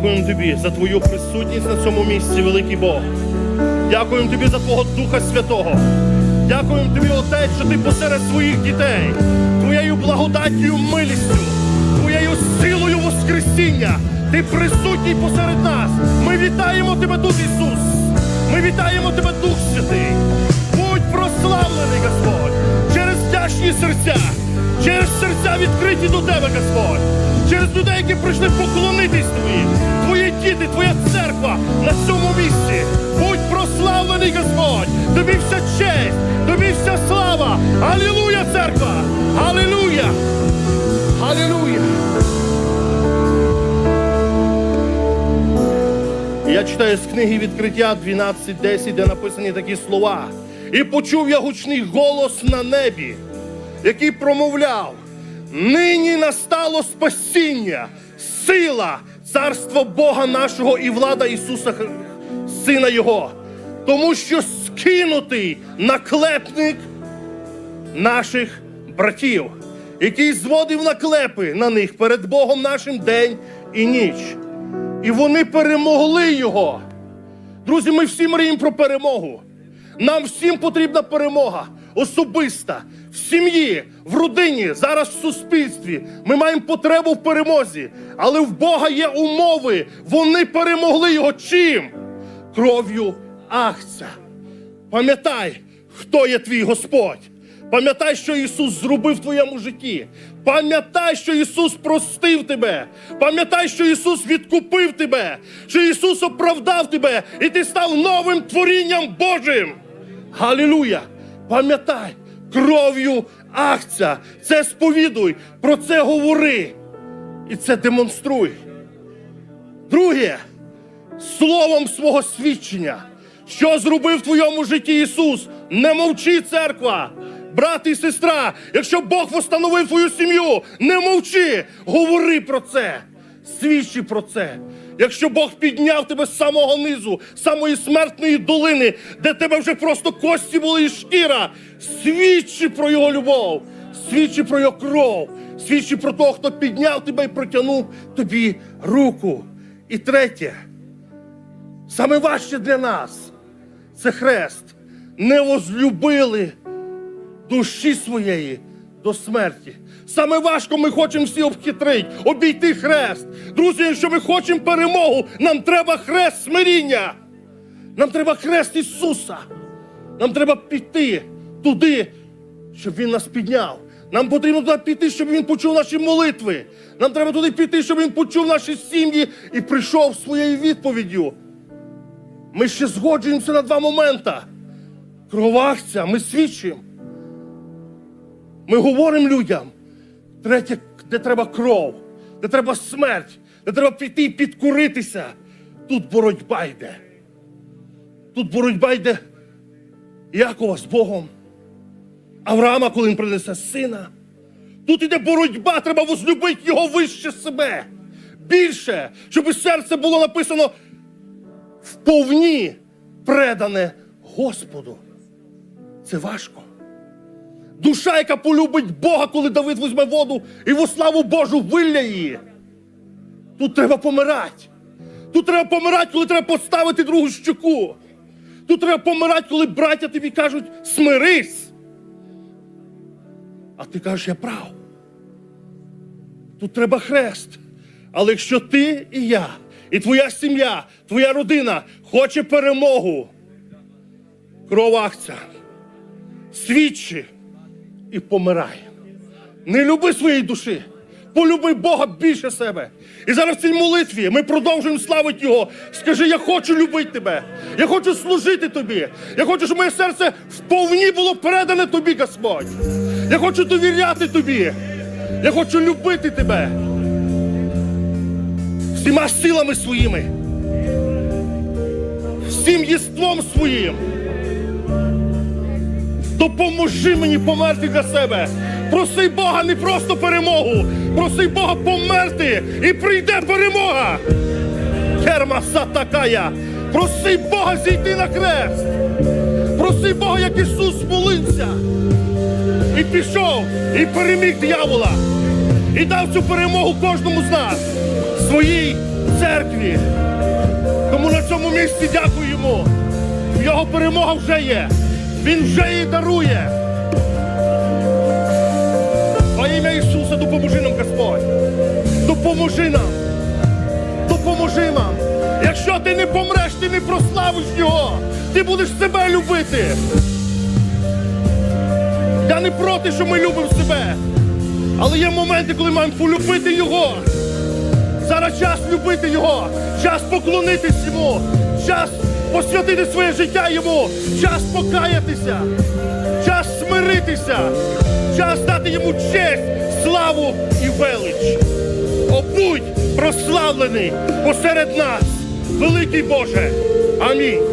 Дякуємо тобі за твою присутність на цьому місці, великий Бог. Дякуємо тобі за Твого Духа Святого. Дякуємо тобі, Отець, що ти посеред своїх дітей, твоєю благодаттю, милістю, твоєю силою Воскресіння. Ти присутній посеред нас. Ми вітаємо тебе тут, Ісус. Ми вітаємо тебе, Дух Святий. Будь прославлений, Господь, через вдячні серця, через серця відкриті до тебе, Господь, через людей, які прийшли поклонитись тобі, твої діти, твоя церква на цьому місці. Будь прославлений, Господь! Тобі вся честь, тобі вся слава! Алілуя, церква! Алілуя! Алілуя! Я читаю з книги відкриття 12.10, де написані такі слова. І почув я гучний голос на небі, який промовляв: нині настало спасіння, сила, царство Бога нашого і влада Ісуса Сина Його, тому що скинутий наклепник наших братів, який зводив наклепи на них перед Богом нашим день і ніч. І вони перемогли його. Друзі, ми всі мріємо про перемогу. Нам всім потрібна перемога особиста, в сім'ї, в родині, зараз в суспільстві. Ми маємо потребу в перемозі. Але в Бога є умови. Вони перемогли його чим? Кров'ю Ахця. Пам'ятай, хто є твій Господь. Пам'ятай, що Ісус зробив в твоєму житті. Пам'ятай, що Ісус простив тебе. Пам'ятай, що Ісус відкупив тебе, що Ісус оправдав тебе, і ти став новим творінням Божим. Галілуя! Пам'ятай, кров'ю Ахця. Це сповідуй, про це говори. І це демонструй. Друге, словом свого свідчення. Що зробив в твоєму житті Ісус? Не мовчи, церква, брат і сестра. Якщо Бог встановив твою сім'ю, не мовчи, говори про це, свідчи про це. Якщо Бог підняв тебе з самого низу, з самої смертної долини, де тебе вже просто кості були і шкіра, свідчи про його любов, свідчи про його кров, свідчи про того, хто підняв тебе і протягнув тобі руку. І третє. Саме важче для нас це хрест. Не возлюбили душі своєї до смерті. Саме важко ми хочемо всі обхитрити, обійти хрест. Друзі, якщо ми хочемо перемогу, нам треба хрест смиріння. Нам треба хрест Ісуса. Нам треба піти туди, щоб Він нас підняв. Нам потрібно туди піти, щоб Він почув наші молитви. Нам треба туди піти, щоб Він почув наші сім'ї і прийшов своєю відповіддю. Ми ще згоджуємося на два моменти. Кровахця, ми свідчимо. Ми говоримо людям. Третє, де треба кров, де треба смерть, де треба піти і підкуритися. Тут боротьба йде. Тут боротьба йде Якова з Богом. Авраама, коли він принесе сина. Тут іде боротьба, треба возлюбити його вище себе. Більше, щоб серце було написано вповні предане Господу. Це важко. Душа, яка полюбить Бога, коли Давид візьме воду і во славу Божу вилля її. Тут треба помирати. Тут треба помирати, коли треба поставити другу щоку. Тут треба помирати, коли браття тобі кажуть смирись. А ти кажеш, я прав. Тут треба хрест. Але якщо ти і я, і твоя сім'я, твоя родина хоче перемогу, кров Ахця, свідчи і помирай. Не люби своєї душі. Полюби Бога більше себе. І зараз в цій молитві ми продовжуємо славити Його. Скажи, я хочу любити тебе. Я хочу служити тобі. Я хочу, щоб моє серце вповні було передане тобі, Господь. Я хочу довіряти тобі. Я хочу любити тебе. Всіма силами своїми. Всім єством своїм. Допоможи мені померти для себе. Проси Бога не просто перемогу. Проси Бога померти і прийде перемога. Керма сатакая. Проси Бога зійти на хрест. Проси Бога, як Ісус молився. І пішов, і переміг диявола. І дав цю перемогу кожному з нас. Своїй церкві. Тому на цьому місці дякуємо. Його перемога вже є. Він вже її дарує. Во ім'я Ісуса допоможи нам, Господь. Допоможи нам. Допоможи нам. Якщо ти не помреш, ти не прославиш Його. Ти будеш себе любити. Я не проти, що ми любимо себе. Але є моменти, коли маємо полюбити Його. Зараз час любити Його, час поклонитись Йому, час посвятити своє життя Йому, час покаятися, час смиритися, час дати йому честь, славу і велич. О, будь прославлений посеред нас, великий Боже. Амінь.